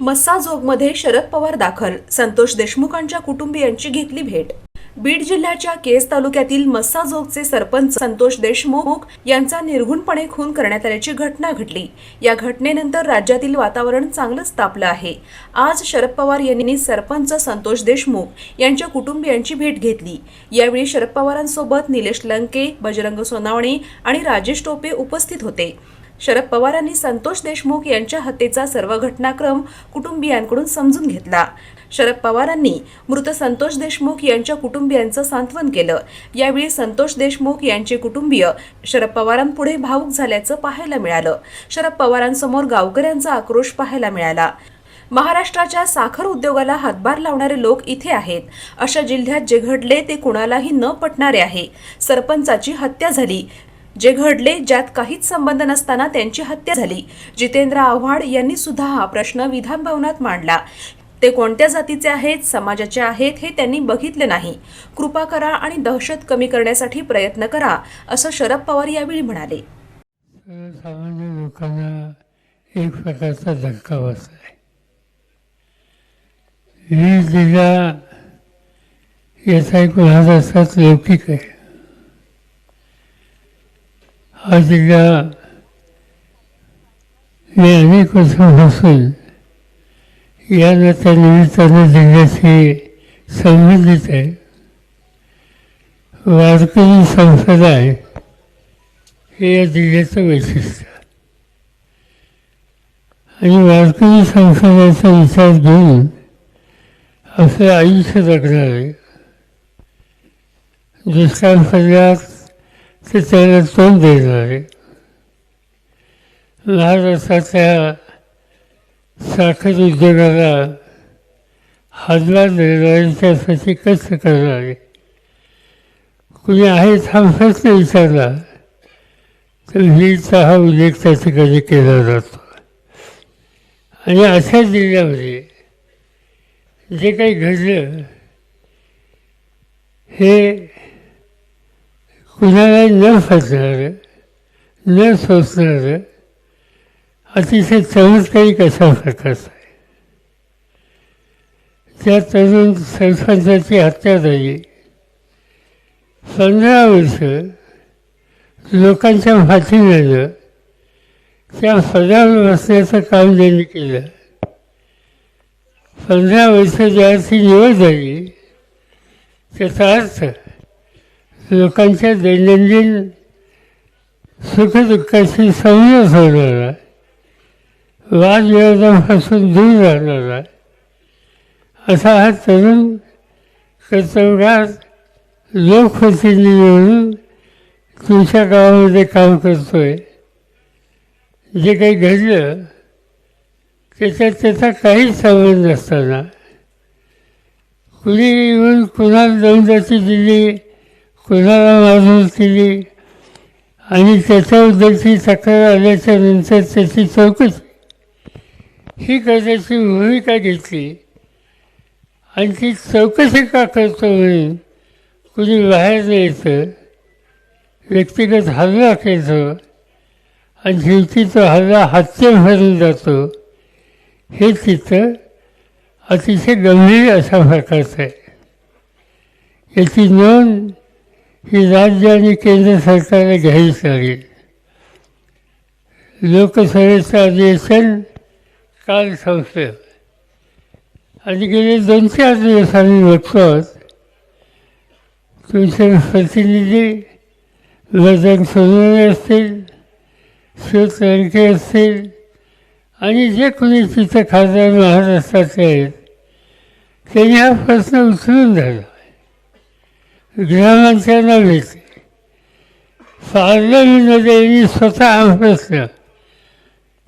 मस्साजोगमध्ये शरद पवार दाखल. संतोष देशमुखांच्या कुटुंबियांची घेतली भेट. बीड जिल्ह्याच्या केस तालुक्यातील मस्साजोगचे सरपंच संतोष देशमुख यांचा निर्घुणपणे खून करण्यात आल्याची घटना घडली. या घटनेनंतर राज्यातील वातावरण चांगलंच तापलं आहे. आज शरद पवार यांनी सरपंच संतोष देशमुख यांच्या कुटुंबियांची भेट घेतली. यावेळी शरद पवारांसोबत निलेश लंके बजरंग सोनावणे आणि राजेश टोपे उपस्थित होते. शरद पवारांनी संतोष देशमुख यांच्या हत्येचा सर्व घटनाक्रम कुटुंबियांकडून समजून घेतला. शरद पवारांनी मृत संतोष देशमुख यांच्या कुटुंबियांचं सांत्वन केलं. यावेळी संतोष देशमुख यांचे कुटुंबीय शरद पवारांपुढे भावूक झाल्याचं पाहायला मिळालं. शरद पवारांसमोर गावकऱ्यांचा आक्रोश पाहायला मिळाला. महाराष्ट्राच्या साखर उद्योगाला हातभार लावणारे लोक इथे आहेत. अशा जिल्ह्यात जे घडले ते कुणालाही न पटणारे आहे. सरपंचाची हत्या झाली. जे घडले ज्यात काहीच संबंध नसताना त्यांची हत्या झाली. जितेंद्र आव्हाड यांनी सुद्धा हा प्रश्न विधान भवनात मांडला. ते कोणत्या जातीचे आहेत समाजाचे आहेत हे त्यांनी बघितले नाही. कृपा करा आणि दहशत कमी करण्यासाठी प्रयत्न करा असं शरद पवार यावेळी म्हणाले. सर्वसामान्य लोकांना एक प्रकारचा धक्का बसलाय. वीज दिला याचा एक लहान असतात लौकिक आहे. हा जिल्हा मी अनेक वर्षापासून या त्या निमित्तानं जिल्ह्याशी संबंधित आहे. वारकरी आहे हे या जिल्ह्याचं वैशिष्ट्य आणि वारकरी संसदाचा विचार घेऊन आपलं आयुष्य जगणार आहे दुष्काळ पडल्यात ते त्याला तोंड देणार आहे. महाराष्ट्राच्या साखर उद्योगाला हातभार देणाऱ्यांच्यासाठी कष्ट करणार. आहे कुणी आहे हा प्रश्न विचारला तर वीरचा हा उल्लेख त्या ठिकाणी केला जातो. आणि अशा जिल्ह्यामध्ये जे काही घडलं हे कुणाला न फसणारं न सोचणारं अतिशय चमत्कारिक कसा प्रकारचं आहे. त्या तरुण सरपंचाची हत्या झाली. पंधरा वर्ष लोकांच्या पाठीमागं त्या पदावर बसण्याचं काम त्यांनी केलं. पंधरा वर्ष ज्याची निवड झाली त्याचा अर्थ लोकांच्या दैनंदिन सुखदुःखाशी संयम होणारा वादविवादापासून दूर राहणारा असा हा तरुण कर्तव्यात लोकप्रतिनिधी म्हणून तुमच्या गावामध्ये काम करतो आहे जे काही घडलं त्याच्यात त्याचा काहीच संबंध नसताना. कुणी येऊन कुणाला दौंदाची दिली कुणाला मारून दिली? आणि त्याच्याबद्दलची तक्रार आल्याच्यानंतर त्याची चौकशी. ही करण्याची भूमिका घेतली. आणि ती चौकशी का करतो म्हणून कुणी बाहेर यायचं व्यक्तिगत हल्ला केतो आणि शेवटी तो हल्ला हत्या भरून जातो. हे चित्र अतिशय गंभीर अशा प्रकारचं आहे. याची नोंद ही राज्य आणि केंद्र सरकारने घ्यावीच लागेल लोकसभेचं अधिवेशन काल संपलं. आणि गेले दोन चार दिवस आम्ही बघतो आहोत तुमचे प्रतिनिधी वजन सोनवणे असतील शिव लंके असतील आणि जे कोणी तिथं खासदार महाराष्ट्राचे आहेत त्यांनी हा प्रश्न उचलून धरला. गृहमंत्र्यांना भेटले पार्लमेंटमध्ये यांनी स्वतः हा प्रश्न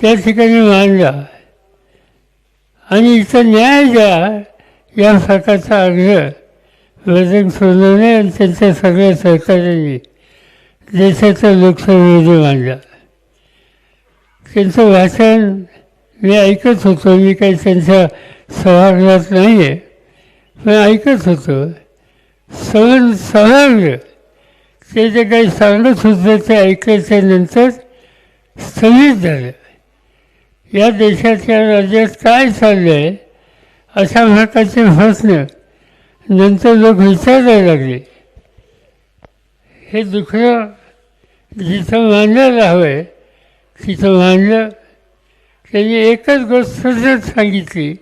त्या ठिकाणी मांडला. आणि इथं न्याय द्या या प्रकारचा आग्रह. वजन सोनवणे आणि त्यांच्या सगळ्या सहकार्यांनी देशाच्या लोकसभेमध्ये मांडला. त्यांचं भाषण मी ऐकत होतो. मी काही त्यांच्या सभागृहात नाही आहे पण ऐकत होतो. सहज सहज ते जे काही सांगत होतं ते ऐकायच्या नंतर स्थगित झालं. या देशाच्या राज्यात काय चाललं आहे अशा प्रकारचे प्रश्न नंतर लोक विचारायला लागले. हे दुखणं जिथं मांडायला हवं आहे तिथं मांडलं. त्यांनी एकच गोष्ट जर सांगितली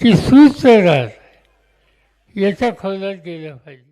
की सूच राहत. याचा खोलात गेला पाहिजे.